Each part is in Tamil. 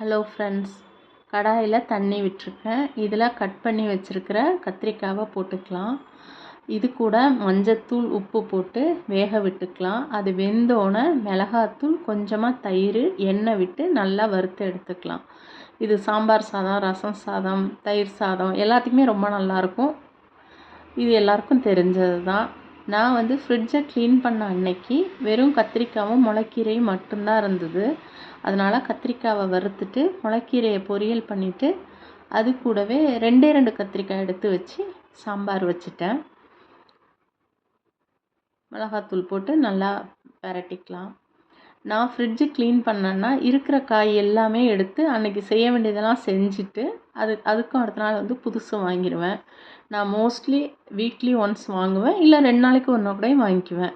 ஹலோ ஃப்ரெண்ட்ஸ் கடாயில் தண்ணி விட்டுருக்கேன். இதில் கட் பண்ணி வச்சுருக்கிற கத்திரிக்காவை போட்டுக்கலாம். இது கூட மஞ்சத்தூள் உப்பு போட்டு வேக விட்டுக்கலாம். அது வெந்தோடனே மிளகாத்தூள் கொஞ்சமாக தயிர் எண்ணெய் விட்டு நல்லா வறுத்து எடுத்துக்கலாம். இது சாம்பார் சாதம் ரசம் சாதம் தயிர் சாதம் எல்லாத்துக்குமே ரொம்ப நல்லாயிருக்கும் இது எல்லாருக்கும் தெரிஞ்சது தான் நான் வந்து ஃப்ரிட்ஜை க்ளீன் பண்ண அன்னைக்கு வெறும் கத்திரிக்காவும் முளைக்கீரையும் மட்டும்தான் இருந்தது. அதனால் கத்திரிக்காவை வறுத்துட்டு முளைக்கீரையை பொரியல் பண்ணிவிட்டு அது கூடவே ரெண்டே ரெண்டு கத்திரிக்காய் எடுத்து வச்சு சாம்பார் வச்சுட்டேன். மிளகாத்தூள் போட்டு நல்லா பரட்டிக்கலாம். நான் ஃப்ரிட்ஜு க்ளீன் பண்ணேன்னா இருக்கிற காய் எல்லாமே எடுத்து அன்றைக்கி செய்ய வேண்டியதெல்லாம் செஞ்சுட்டு அது அதுக்கும் அடுத்த நாள் வந்து புதுசு வாங்கிடுவேன் நான் மோஸ்ட்லி வீக்லி ஒன்ஸ் வாங்குவேன். இல்லை ரெண்டு நாளைக்கு ஒன்று கூடயும் வாங்கிக்குவேன்.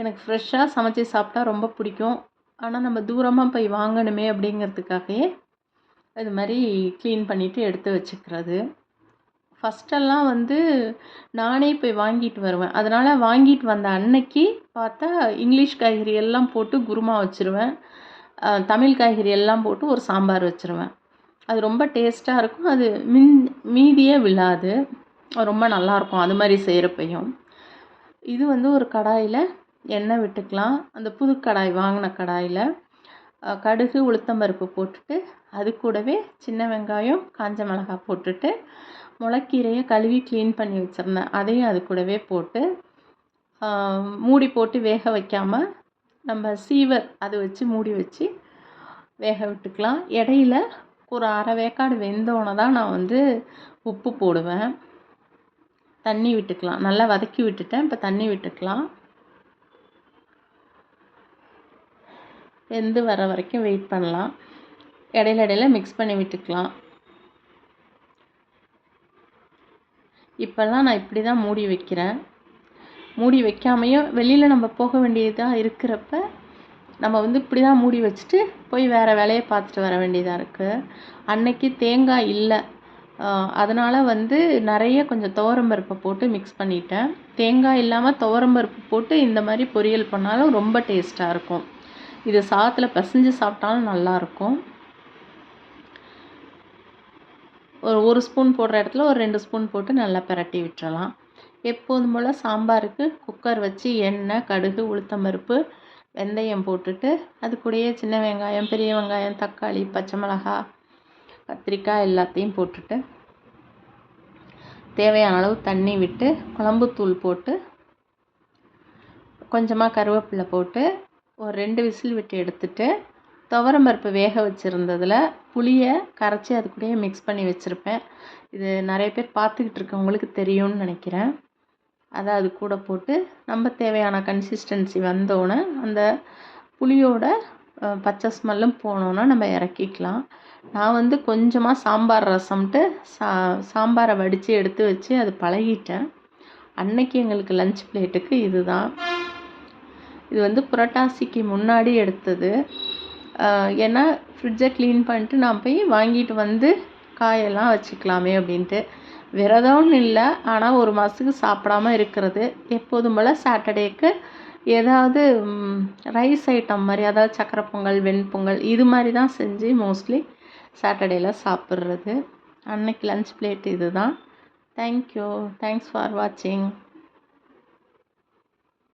எனக்கு ஃப்ரெஷ்ஷாக சமைச்சி சாப்பிட்டா ரொம்ப பிடிக்கும். ஆனால் நம்ம தூரமாக போய் வாங்கணுமே அப்படிங்கிறதுக்காகவே இது மாதிரி க்ளீன் பண்ணிவிட்டு எடுத்து வச்சுக்கிறது. ஃபஸ்ட்டெல்லாம் வந்து நானே போய் வாங்கிட்டு வருவேன். அதனால் வாங்கிட்டு வந்த அன்னைக்கு பார்த்தா இங்கிலீஷ் காய்கறி எல்லாம் போட்டு குருமா வச்சுருவேன். தமிழ் காய்கறி எல்லாம் போட்டு ஒரு சாம்பார் வச்சுருவேன். அது ரொம்ப டேஸ்ட்டாக இருக்கும். அது மின் மீதியே விழாது. ரொம்ப நல்லாயிருக்கும் அது மாதிரி செய்கிறப்பையும் இது வந்து ஒரு கடாயில் எண்ணெய் விட்டுக்கலாம். அந்த புது கடாய் வாங்கின கடாயில் கடுகு உளுத்தம்பருப்பு போட்டுட்டு அது கூடவே சின்ன வெங்காயம் காஞ்ச மிளகாய் போட்டுட்டு முளைக்கீரையை கழுவி க்ளீன் பண்ணி வச்சுருந்தேன். அதையும் அது கூடவே போட்டு மூடி போட்டு வேக வைக்காமல் நம்ம சீவர் அதை வச்சு மூடி வச்சு வேக விட்டுக்கலாம். இடையில ஒரு அரை வேக்காடு வெந்தோடனே தான் நான் வந்து உப்பு போடுவேன். தண்ணி விட்டுக்கலாம். நல்லா வதக்கி விட்டுட்டேன். இப்போ தண்ணி விட்டுக்கலாம். வெந்து வர வரைக்கும் வெயிட் பண்ணலாம். இடையில இடையில மிக்ஸ் பண்ணி விட்டுக்கலாம். இப்போல்லாம் நான் இப்படி தான் மூடி வைக்கிறேன். மூடி வைக்காமையும் வெளியில் நம்ம போக வேண்டியதாக இருக்கிறப்ப நம்ம வந்து இப்படி தான் மூடி வச்சுட்டு போய் வேறு வேலையை பார்த்துட்டு வர வேண்டியதாக இருக்குது அன்னைக்கு தேங்காய் இல்லை. அதனால் வந்து நிறைய கொஞ்சம் துவரம்பருப்பை போட்டு மிக்ஸ் பண்ணிட்டேன். தேங்காய் இல்லாமல் துவரம்பருப்பு போட்டு இந்த மாதிரி பொரியல் பண்ணாலும் ரொம்ப டேஸ்ட்டாக இருக்கும். இது சாதத்தில் பிசைஞ்சு சாப்பிட்டாலும் நல்லாயிருக்கும் ஒரு ஒரு ஸ்பூன் போடுற இடத்துல ஒரு ரெண்டு ஸ்பூன் போட்டு நல்லா பிரட்டி விட்டுறலாம். எப்போதும் போல் சாம்பாருக்கு குக்கர் வச்சு எண்ணெய் கடுகு உளுத்தம்பருப்பு வெந்தயம் போட்டுட்டு அது கூடயே சின்ன வெங்காயம் பெரிய வெங்காயம் தக்காளி பச்சை மிளகா கத்திரிக்காய் எல்லாத்தையும் போட்டுட்டு தேவையான அளவு தண்ணி விட்டு குழம்புத்தூள் போட்டு கொஞ்சமாக கருவேப்பிலை போட்டு ஒரு ரெண்டு விசில் விட்டு எடுத்துட்டு துவரம் பருப்பு வேக வச்சுருந்ததில் புளியை கரைச்சி அது கூடயே மிக்ஸ் பண்ணி வச்சுருப்பேன். இது நிறைய பேர் பார்த்துக்கிட்டு இருக்கவங்களுக்கு தெரியும்னு நினைக்கிறேன். அதை அது கூட போட்டு நம்ம தேவையான கன்சிஸ்டன்சி வந்தோடனே அந்த புளியோட பச்சை ஸ்மெல்லும் போனோன்னா நம்ம இறக்கிக்கலாம். நான் வந்து கொஞ்சமாக சாம்பார் ரசம்ட்டு சா சாம்பாரை வடித்து எடுத்து வச்சு அது பழகிட்டேன். அன்னைக்கு எங்களுக்கு லஞ்ச் பிளேட்டுக்கு இது தான் இது வந்து புரட்டாசிக்கு முன்னாடி எடுத்தது. ஏன்னா ஃப்ரிட்ஜை க்ளீன் பண்ணிட்டு நான் போய் வாங்கிட்டு வந்து காயெல்லாம் வச்சுக்கலாமே அப்படின்ட்டு. விரதம்னு இல்லை. ஆனால் ஒரு மாதத்துக்கு சாப்பிடாம இருக்கிறது. எப்போதும் போல் சாட்டர்டேக்கு ஏதாவது ரைஸ் ஐட்டம் மாதிரி அதாவது சக்கரை பொங்கல் வெண்பொங்கல் இது மாதிரி தான் செஞ்சு மோஸ்ட்லி சாட்டர்டேயில் சாப்பிட்றது. அன்னைக்கு லன்ச் பிளேட் இது தான் தேங்க்யூ தேங்க்ஸ் ஃபார் வாட்சிங்